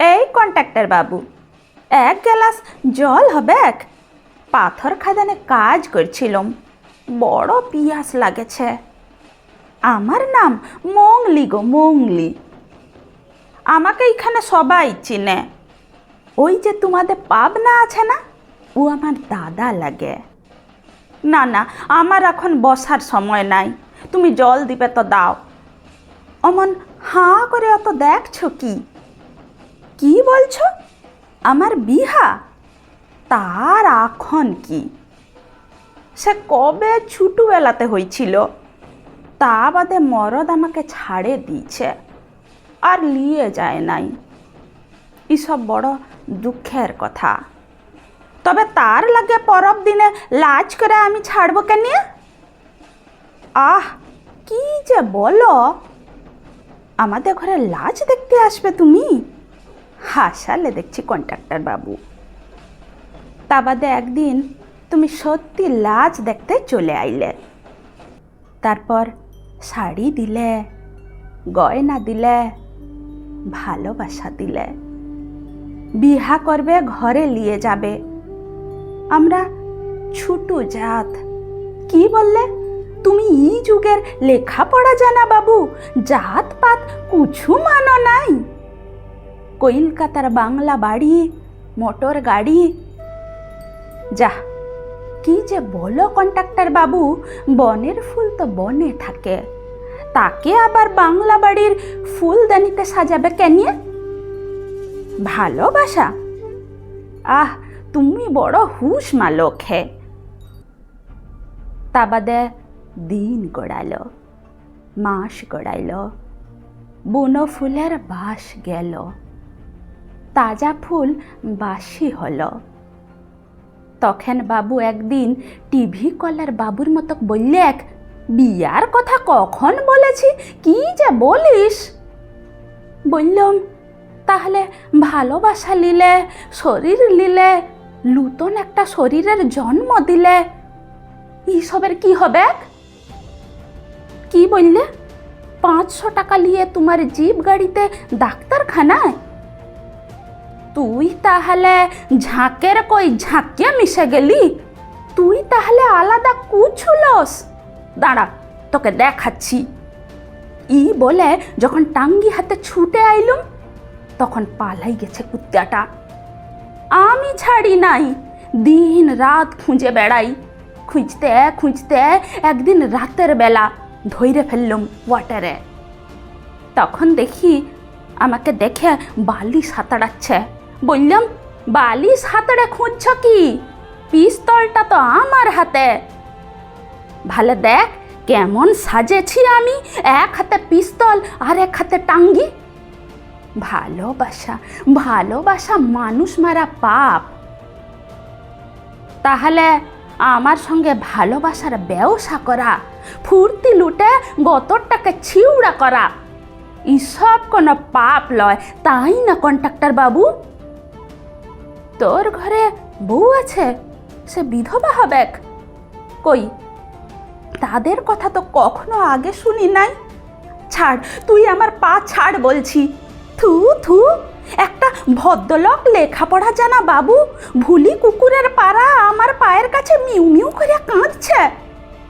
এই কন্ট্রাক্টর বাবু, এক গ্লাস জল হবে এক? পাথর খাদানে কাজ করছিলাম, বড় পিয়াস লাগেছে। আমার নাম মংলি গো মংলি আমাকে এখানে সবাই চিনে। ওই যে তোমাদের পাবনা আছে না, ও আমার দাদা লাগে। না না, আমার এখন বসার সময় নাই, তুমি জল দিবে তো দাও। অমন হাঁ করে অত দেখছ কি? কি বলছো? আমার বিহা? তার এখন কি? সে কবে ছোটবেলাতে হয়েছিল তা বাদে মরদ আমাকে ছাড়ে দিয়েছে, আর নিয়ে যায় নাই। এসব বড় দুঃখের কথা। তবে তার লাগে পরব দিনে লাজ করে আমি ছাড়বো কেন আহ, কি যে বলো? আমাদের ঘরে লাজ দেখতে আসবে তুমি? হাসালে দেখছি কন্ট্রাক্টর বাবু। তা বাদে একদিন তুমি সত্যি লাজ দেখতে চলে আইলে। তারপর শাড়ি দিলে, গয়না দিলে, ভালোবাসা দিলে। বিহা করবে, ঘরে নিয়ে যাবে। আমরা ছোট জাত, কি বললে? তুমি ই যুগের লেখাপড়া জানা বাবু জাত পাত কুছু মানো নাই। কলকাতার বাংলা বাড়ি, মোটর গাড়ি। যা, কি যে বলো কন্ট্রাক্টর বাবু, বনের ফুল তো বনে থাকে। তাকে আবার বাংলা বাড়ির ফুলদানিতে সাজাবে কেনিয়ে ভালোবাসা? আহ, তুমি বড় হুশ মালক হে। তা বাদে দিন গড়ালো, মাস গড়াইল বুনো ফুলের বাস গেল। তাজা ফুল বাসি হলো। তখন বাবু একদিন টিভি কলার বাবুর মতো বললে এক, বিয়ার কথা কখন বলেছি? কি যে বলিস? বললাম, তাহলে ভালোবাসা নিলে শরীর লিলে, নূতন একটা শরীরের জন্ম দিলে, এইসবের কি হবে কি বললে? পাঁচশো টাকা নিয়ে তোমার জিপ গাড়িতে ডাক্তারখানায় তুই তাহলে ঝাঁকের কই ঝাঁকিয়ে মিশে গেলি? তুই তাহলে আলাদা কুছুলস দাঁড়া, তোকে দেখাচ্ছি। ই বলে যখন টাঙ্গি হাতে ছুটে আইলুম, তখন পালাই গেছে কুত্তাটা। আমি ছাড়ি নাই, দিন রাত খুঁজে বেড়াই। খুঁজতে খুঁজতে একদিন রাতের বেলা ধৈরে ফেললুম ওয়াটারে। তখন দেখি আমাকে দেখে বালি সাঁতারাচ্ছে বললাম, বালিশ সাঁতারে খুঁজছ কি? পিস্তলটা তো আমার হাতে। ভালো দেখ, কেমন সাজেছি আমি, এক হাতে পিস্তল আর এক হাতে টাঙ্গি। ভালোবাসা ভালোবাসা মানুষ মারা পাপ। তাহলে আমার সঙ্গে ভালোবাসার ব্যবসা করা, ফুর্তি লুটে গতরটাকে ছিউড়া করা, এসব কোনো পাপ লয়, তাই না কন্ট্রাক্টর বাবু তোর ঘরে বউ আছে? সে বিধবা হবে। কই? তাদের কথা তো কখনো আগে শুনি নাই। ছাড়, তুই আমার পা ছাড় বলছি। থু থু, একটা ভদ্রলোক লেখাপড়া জানা বাবু ভুলি কুকুরের পাড়া আমার পায়ের কাছে মিউ মিউ করে কাঁদছে।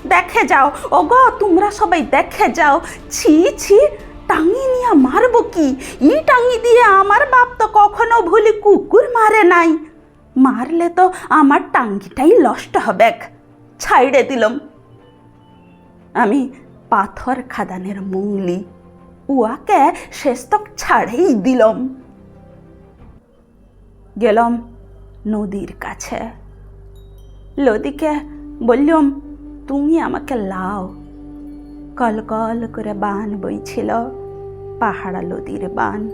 দেখে যাও, ওগো, তোমরা সবাই দেখে যাও। ছি ছি নিয়ে মারবো কি? ই টাঙি দিয়ে আমার বাপ তো কখনো ভুলি কুকুর মারে নাই। মারলে তো আমার টাঙ্গিটাই লষ্ট হবে। ছাইড়ে দিলাম। আমি পাথর খাদানের মুংলি। উয়াকে শেষ তক ছাড়েই দিলাম। গেলাম নদীর কাছে। লদিকে বললাম, তুমি আমাকে লাও। কল কল করে বান বইছিল। পাহাড়া নদীর বান।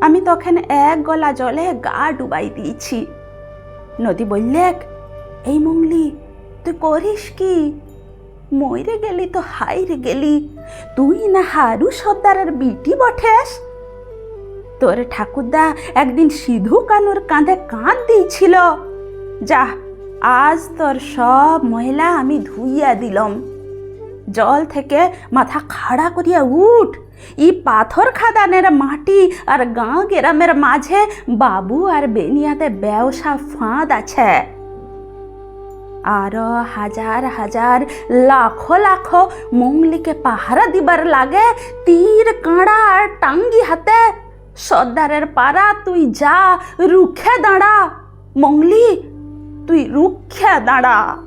আমি তখন এক গলা জলে গা ডুবাই দিয়েছি। নদী বললে, এই মংলি তুই করিস কি? মরে গেলি তো হাইরে গেলি। তুই না হারু সর্দারের বিটি বঠেস? তোর ঠাকুরদা একদিন সিধু কানুর কাঁধে কাঁধ দিয়েছিল। যা, আজ তোর সব ময়লা আমি ধুইয়া দিলাম। জল থেকে মাথা খাড়া করিয়া উঠ। ই পাথর খাদানের মাটি আর গাঁ গ্রামের মাঝে বাবু আর বেনিয়াতে ব্যবসা ফাঁদ আছে। আরও হাজার হাজার লাখো লাখো মঙ্গলিকে পাহারা দিবার লাগে, তীর কাঁড়া আর টাঙ্গি হাতে। সর্দারের পাড়া, তুই যা, রুখে দাঁড়া। মঙ্গলি তুই রুখে দাঁড়া।